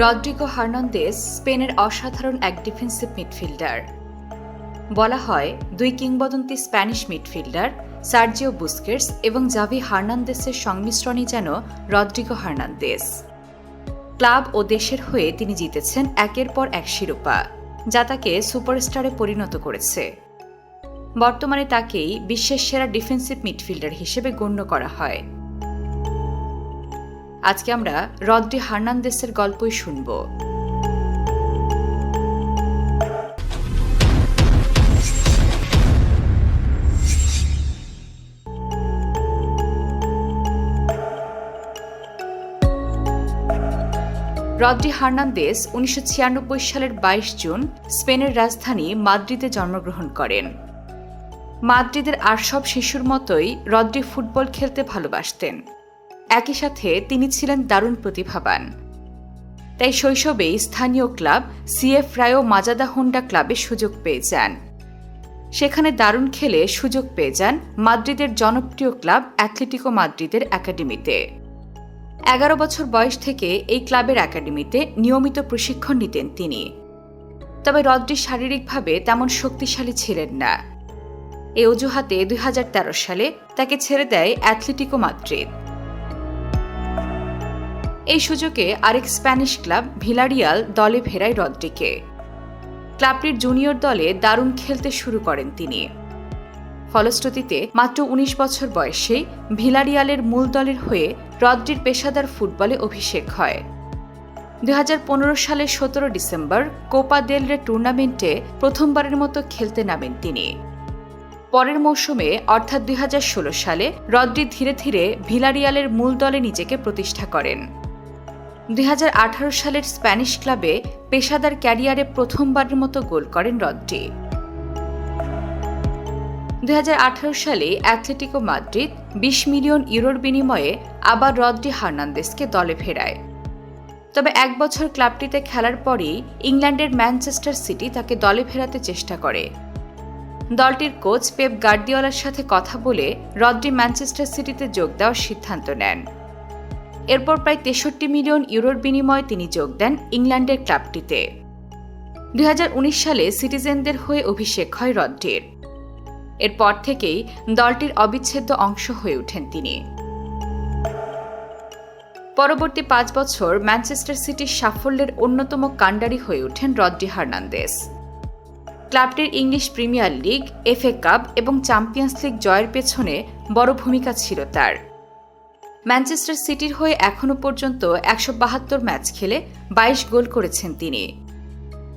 Rodrigo Hernandez স্পেনের অসাধারণ এক ডিফেন্সিভ মিডফিল্ডার। বলা হয়, দুই কিংবদন্তি স্প্যানিশ মিডফিল্ডার, সার্জিও বুস্কেটস এবং জাভি হার্নান্দেসের সংমিশ্রণই যেন রদ্রিগো হার্নান্দেস ক্লাব ও দেশের হয়ে তিনি জিতেছেন একের পর এক শিরোপা, যা তাকে সুপারস্টারে পরিণত করেছে। বর্তমানে তাকেই বিশ্বের সেরা ডিফেন্সিভ মিডফিল্ডার হিসেবে গণ্য করা হয়। আজকে আমরা রদ্রি হার্নান্দেসের গল্পই শুনব। রদ্রি হার্নান্দেস উনিশশো ছিয়ানব্বই সালের বাইশ জুন স্পেনের রাজধানী মাদ্রিদে জন্মগ্রহণ করেন। মাদ্রিদের আর সব শিশুর মতোই রদ্রি ফুটবল খেলতে ভালোবাসতেন। একই সাথে তিনি ছিলেন দারুণ প্রতিভাবান। তাই শৈশবেই স্থানীয় club CF Rayo Majadahonda ক্লাবে সুযোগ পেয়ে যান। সেখানে দারুণ খেলে সুযোগ পেয়ে যান মাদ্রিদের জনপ্রিয় ক্লাব অ্যাথলেটিকো মাদ্রিদের একাডেমিতে। এগারো বছর বয়স থেকে এই ক্লাবের একাডেমিতে নিয়মিত প্রশিক্ষণ নিতেন তিনি। তবে রদ্রি শারীরিকভাবে তেমন শক্তিশালী ছিলেন না। এ অজুহাতে দুই হাজার তেরো সালে তাকে ছেড়ে দেয় অ্যাথলেটিকো মাদ্রিদ। এই সুযোগে আরেক স্প্যানিশ ক্লাব ভিলারিয়াল দলে ফেরায় রদ্রিকে। ক্লাবটির জুনিয়র দলে দারুণ খেলতে শুরু করেন তিনি। ফলশ্রুতিতে মাত্র ১৯ বছর বয়সেই ভিলারিয়ালের মূল দলের হয়ে রদ্রির পেশাদার ফুটবলে অভিষেক হয়। দুই হাজার পনেরো সালের সতেরো ডিসেম্বর কোপা দেল রে টুর্নামেন্টে প্রথমবারের মতো খেলতে নামেন তিনি। পরের মৌসুমে, অর্থাৎ দুই হাজার ষোলো সালে, রদ্রি ধীরে ধীরে ভিলারিয়ালের মূল দলে নিজেকে প্রতিষ্ঠা করেন। দুই হাজার আঠারো সালের স্প্যানিশ ক্লাবে পেশাদার ক্যারিয়ারে প্রথমবারের মতো গোল করেন রদ্রি। দুই সালে অ্যাথলেটিকো মাদ্রিদ বিশ মিলিয়ন ইউরোর বিনিময়ে আবার রদ্রি হার্নান্দেসকে দলে ফেরায়। তবে এক বছর ক্লাবটিতে খেলার পরই ইংল্যান্ডের ম্যানচেস্টার সিটি তাকে দলে ফেরাতে চেষ্টা করে। দলটির কোচ পেপ গার্দিওলার সাথে কথা বলে রদ্রি ম্যানচেস্টার সিটিতে যোগ দেওয়ার সিদ্ধান্ত নেন। এরপর প্রায় তেষট্টি মিলিয়ন ইউরোর বিনিময়ে তিনি যোগ দেন ইংল্যান্ডের ক্লাবটিতে। দুই হাজার উনিশ সালে সিটিজেনদের হয়ে অভিষেক হয় রদ্রির এরপর থেকেই দলটির অবিচ্ছেদ্য অংশ হয়ে ওঠেন তিনি। পরবর্তী পাঁচ বছর ম্যানচেস্টার সিটির সাফল্যের অন্যতম কাণ্ডারি হয়ে ওঠেন রদ্রি হার্নান্দেস ক্লাবটির English Premier League, FA Cup এবং চ্যাম্পিয়ন্স লিগ জয়ের পেছনে বড় ভূমিকা ছিল তার। ম্যানচেস্টার সিটির হয়ে এখনও পর্যন্ত একশো বাহাত্তর ম্যাচ খেলে বাইশ গোল করেছেন তিনি।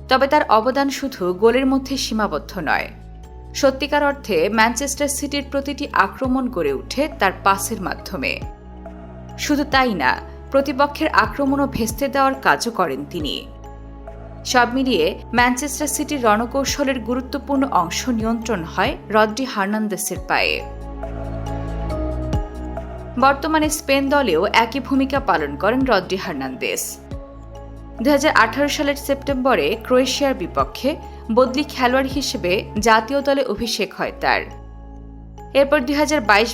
তবে তার অবদান শুধু গোলের মধ্যে সীমাবদ্ধ নয়। সত্যিকার অর্থে ম্যানচেস্টার সিটির প্রতিটি আক্রমণ গড়ে ওঠে তার পাসের মাধ্যমে। শুধু তাই না, প্রতিপক্ষের আক্রমণও ভেস্তে দেওয়ার কাজও করেন তিনি। সব মিলিয়ে ম্যানচেস্টার সিটির রণকৌশলের গুরুত্বপূর্ণ অংশ নিয়ন্ত্রণ হয় রদ্রি হার্নান্দেসের পায়ে। বর্তমানে স্পেন দলেও একই ভূমিকা পালন করেন রদ্রি হার্নান্দেস দু হাজার আঠারো সালের সেপ্টেম্বরে ক্রোয়েশিয়ার বিপক্ষে বদলি খেলোয়াড় হিসেবে জাতীয় দলে অভিষেক হয় তার। এরপর দুই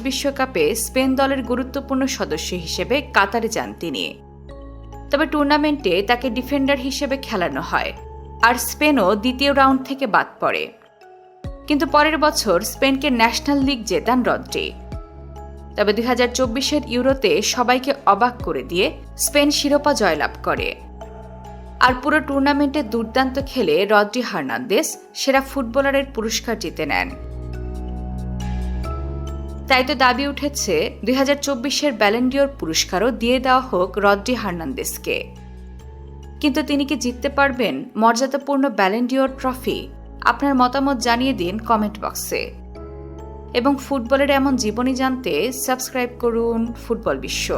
বিশ্বকাপে স্পেন দলের গুরুত্বপূর্ণ সদস্য হিসেবে কাতারে যান তিনি। তবে টুর্নামেন্টে তাকে ডিফেন্ডার হিসেবে খেলানো হয়, আর স্পেনও দ্বিতীয় রাউন্ড থেকে বাদ পড়ে। কিন্তু পরের বছর স্পেনকে ন্যাশনাল লিগ জেতান রদ্রি তবে দুই হাজার চব্বিশের ইউরোতে সবাইকে অবাক করে দিয়ে স্পেন শিরোপা জয়লাভ করে। আর পুরো টুর্নামেন্টে দুর্দান্ত খেলে রদ্রি হার্নান্দেস সেরা ফুটবলারের পুরস্কার জিতে নেন। তাই তো দাবি উঠেছে, দুই হাজার চব্বিশের ব্যালেন্ডিওর পুরস্কারও দিয়ে দেওয়া হোক রদ্রি হার্নান্দেসকে কিন্তু তিনি কি জিততে পারবেন মর্যাদাপূর্ণ ব্যালেন্ডিওর ট্রফি? আপনার মতামত জানিয়ে দিন কমেন্ট বক্সে। এবং ফুটবলের এমন জীবনী জানতে সাবস্ক্রাইব করুন ফুটবল বিশ্ব।